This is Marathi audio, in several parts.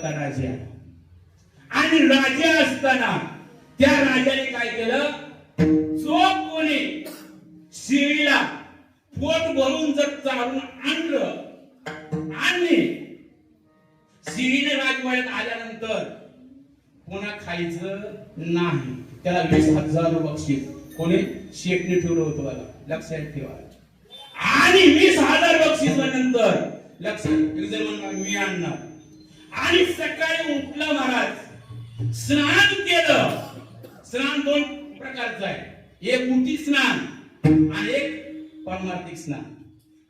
होता राजा. आणि राजा असताना त्या राजाने काय केलं? जो कोणी शिळीला पोट भरून जर चालून आणलं आणि शिळीने राजवाड्यात आल्यानंतर कोणा खायचं नाही. त्याला वीस हजार बक्षीस. कोणी? शेटने ठेवलं होतं बघा लक्षात ठेवा. आणि वीस हजार बक्षीस नंतर लक्षात एक म्हणणार मी आणणार. आणि सकाळी उठलं महाराज. स्नान केलं. स्नान दोन प्रकारचं आहे एक उठी स्नान आणि एक परमार्थिक स्नान.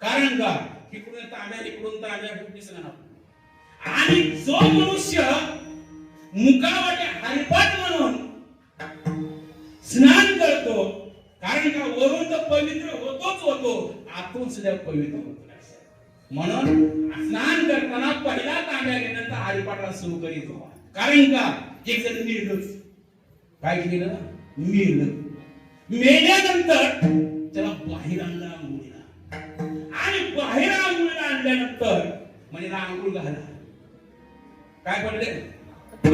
कारण का? इकडून तांब्या इकडून तांब्या उठी स्नान. आणि जो मनुष्य मुखावाटे हरिपाठ म्हणून स्नान करतो कारण का वरून तर पवित्र होतोच होतो आतून सुद्धा पवित्र होतो. म्हणून स्नान करताना पहिला तांब्या घेण्याचा हरिपाठाला सुरू करीत व्हा. कारण का? एक जण मिळलं काय केलं? मिळलं मेल्यानंतर त्याला बाहेर आणलं आंघोळीला आणि बाहेर आंघोळीला आणल्यानंतर म्हणजे ना आंघोळ घाला. काय पडले?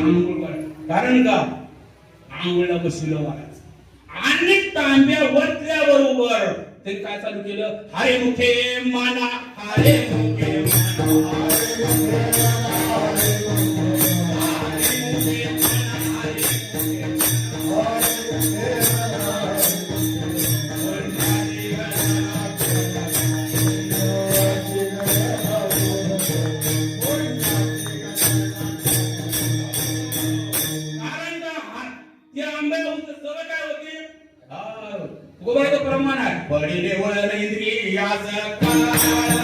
आंघोळ कारण का? आंघोळीला बसलेलं महाराज आणि तांब्या वरल्याबरोबर ते काय चालू केलं? हरे मुखे माना. हरे मुखे माना हरे मुखे माना, हरे मुखे का पडिले वळ इंद्रियाच काय?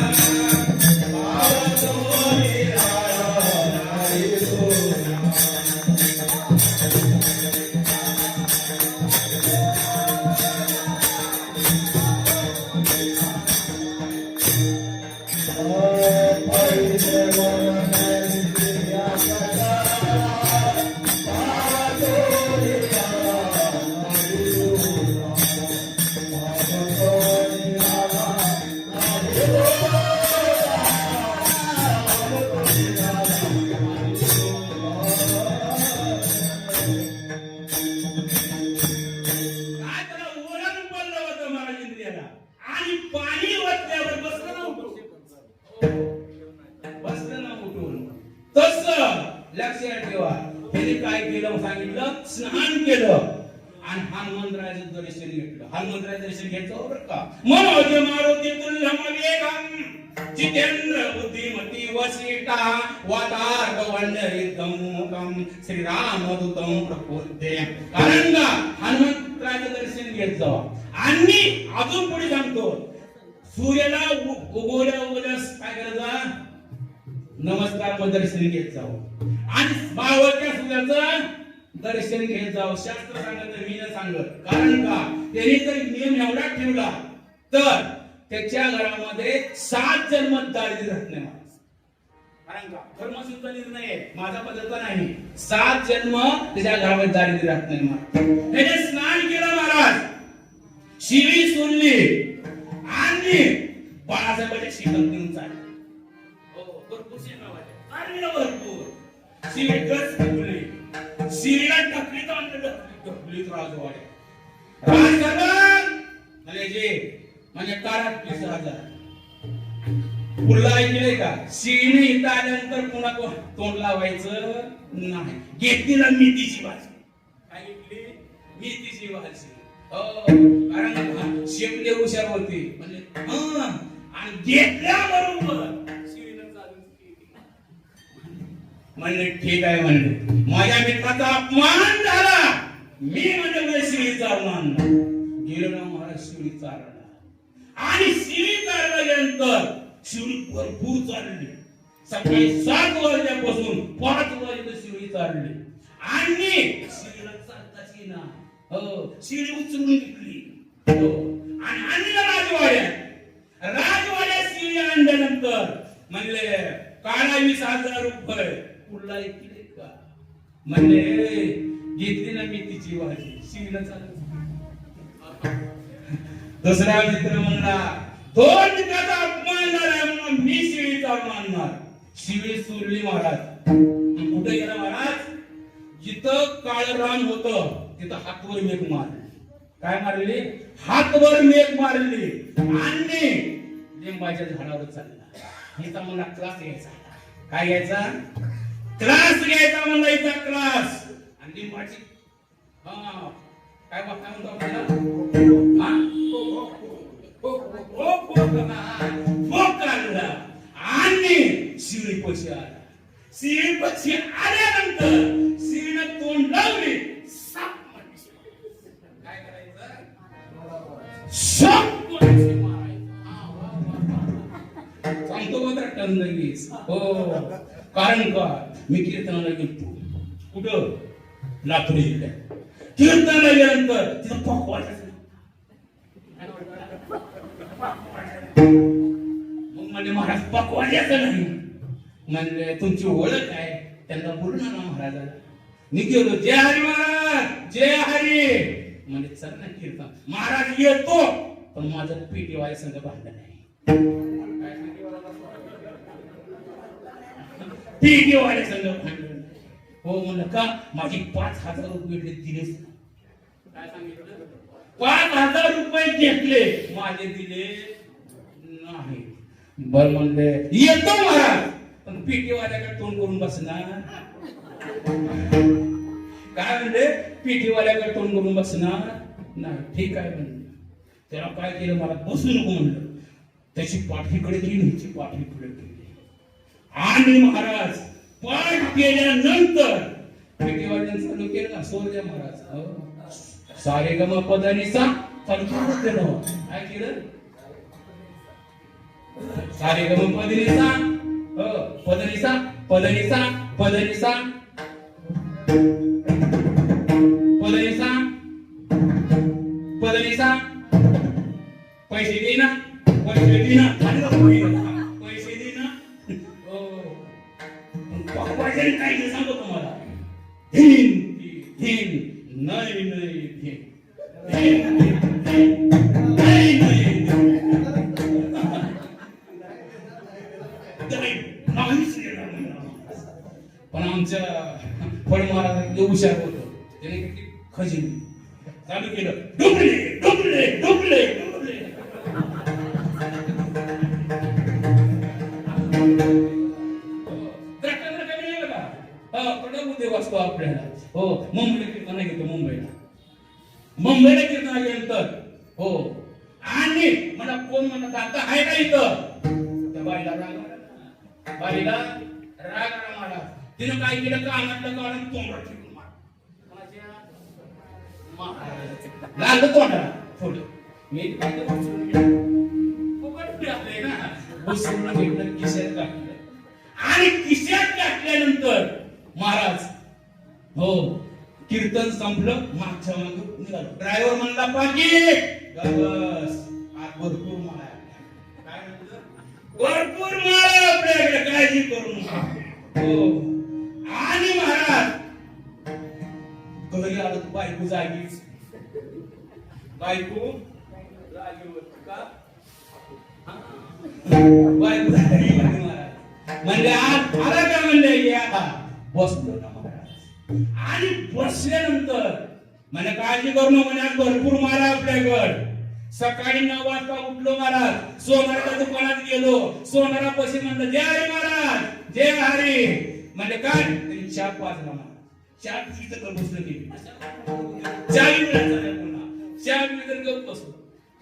आणि पाणी वाटल्यावर बसलं नव्हतं बसलं ना उठून. तस लक्षात ठेवा. त्याने काय केलं? सांगितलं स्नान केलं. आणि हनुमंतराचं दर्शन घेतलं. हनुमंतराचं दर्शन घेतलं बरं का? मनोज मारुती तुल्यम वेगम. जितेंद्र बुद्धिमती वसिता वातार वंडरितम मुखम. श्रीरामदूतम प्रपोद्ये कारण का? हनुमंतराचं दर्शन घेतलं आणि अजून पुढे सांगतो. सूर्याला उगवल्या उगवल्यास काय करायचा? नमस्कार मग दर्शन घेत जाऊ आणि बावळच्या सूर्याचं दर्शन घेत जाऊ शास्त्र सांगत मी न सांगत. कारण का? त्यांनी जर नियम एवढा ठेवला तर त्याच्या घरामध्ये सात जन्म दारिद्र्य राहत नाही कारण का? धर्मसूत्र निर्णय आहे. माझा पद्धत नाही. सात जन्म त्याच्या घरामध्ये दारिद्र्य राहत नाही त्याने स्नान शिवी सोडली आणि बाळासाहेबांच्या म्हणजे शिकत घेऊन चालले हो, हो, भरपूर भरपूर. शिवी गच फुगली शिवीला तर आणलं टकली राजवाडे. म्हणजे जे म्हणजे काळात पुढला ऐकलंय का? शिवीने इथं आल्यानंतर पुन्हा तोंड लावायचं नाही. घेतलीला मेथीची भाजी काय घेतली? मेथीची भाजी हो, कारण का हुशार होते म्हणजे आणि घेतल्या बरोबर. चालू म्हणले ठीक आहे म्हणले. माझ्या मित्राचा अपमान झाला. मी म्हणजे शिवीचा अपमान गेलो ना महाराज शिळी चालणार आणि शिवी चालल्यानंतर शिळी भरपूर चालली. सकाळी सात वाजल्यापासून पाच वाजता शिळी चालली. आणि शिवीला चालताच येणार हो शिळी उचलून घेतली हो. आणि आणलं राजवाड्यात. राजवाड्यात शिळी आणल्यानंतर म्हणले काळा वीस हजार रुपये. पुढला येतील का? म्हणले घेतली ना मी तिची भाजी शिवीला चालत दुसरा मित्र म्हणला दोन मित्राचा अपमान झाला म्हणून मी शिवी मानणार आणणार शिवी सुरली महाराज. कुठे गेला महाराज? जिथं काळ रान होत. तिथं हातवर मेघ मारले. काय मारले? हातवर मेघ मारले. आणि लिंबाच्या झाडावर चालला. हिचा मला क्लास घ्यायचा काय घ्यायचा क्लास घ्यायचा मला हिचा क्लास आणि लिंबाची हा कीर्तन मात्र लगेच हो कारण का मी कीर्तनाला गेलतो कुठं? लातूर जिल्ह्यात. कीर्तनाला गेल्यानंतर तिथं पकवायचं मग म्हणजे महाराज पकवायचं नाही. म्हणजे तुमची ओळख आहे. त्यांना बोलू ना महाराजाला. मी गेलो जय हरी महाराज जय हरी. म्हणजे चल ना कीर्तन. महाराज येतो. पण माझं पीटी वाय संघ भांडण नाही. पीटी वाय संघ भांडण हो म्हणलं का? माझी पाच हजार रुपये नाही. काय सांगितलं? पाच हजार रुपये घेतले. माझे दिले नाही. बर म्हणले येतो महाराज. पण पीटी वाल्याकडे तोंड करून बसणार. काय म्हणले? पीटी वाल्याकडे तोंड करून बसणार नाही. ठीक आहे म्हणलं. त्याला काय केलं? मला बसू नको म्हणलं. त्याची पाठीकडे केली ह्याची पाठीकडे केली आणि महाराज पाठ केल्यानंतर पीटी चालू केलं. ना महाराज. सारे गम पदानीचा चालू काय केलं? सारे गम पदनीचा पदनीचा पदनीचा पदनीचा पदनीचा पदनीचा पैसे देईना पैसे देईना. आणि नाही, नाहीच पण आमच्या फळ महाराज हुशार होतो त्याने किती खजिन चालू केलं. डुबले डुबले डुबले डुबले. द्राक्षांना असतो आपल्याला. हो मुंबईला कीर्तन घेतो मुंबईला. मुंबईला कीर्तन गेल्यानंतर हो. आणि मला कोण म्हणत आता आहे का इथं? त्या बाईला राग राग तिनं काय केलं? कानातलं काढून तोंडात ठेवून मार लागलं तोंडाला. थोडं मी काय फुकट ना. घेतलं टाकलं. आणि किशात टाकल्यानंतर महाराज हो कीर्तन संपलं मागच्या माग निघालो. ड्रायव्हर म्हणला पाकिट भरपूर मला भरपूर माळ आहे आपल्याकडे काळजी करू नका. हो. आणि महाराज घरी आलो तर बायको जागीच? बायको? जागीवर का? बायको जागी महाराज म्हणजे आज आला का म्हणले आता? बसलो ना महाराज. आणि बसल्यानंतर म्हणे काळजी करू नको म्हणे आज भरपूर मारा आपल्याकडे. सकाळी नऊ वाजता उठलो महाराज. सोनाराच्या दुकानात गेलो. सोनारा पशी म्हणलं जय हरी महाराज जय हरी. म्हणजे काय? तरी चहा वाजला महाराज. चहा पिली तर गप्प बसलो की पुन्हा चहा पिली गप बसलो.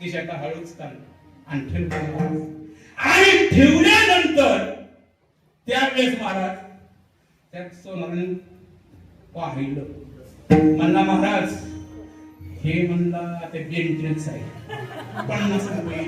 की हळूच काढला आणि ठेवतो आणि ठेवल्यानंतर त्यावेळेस महाराज त्या सोनाराने पाहिलं. म्हणला महाराज हे म्हणला ते बेंटेन्स आहे. पन्नास रुपये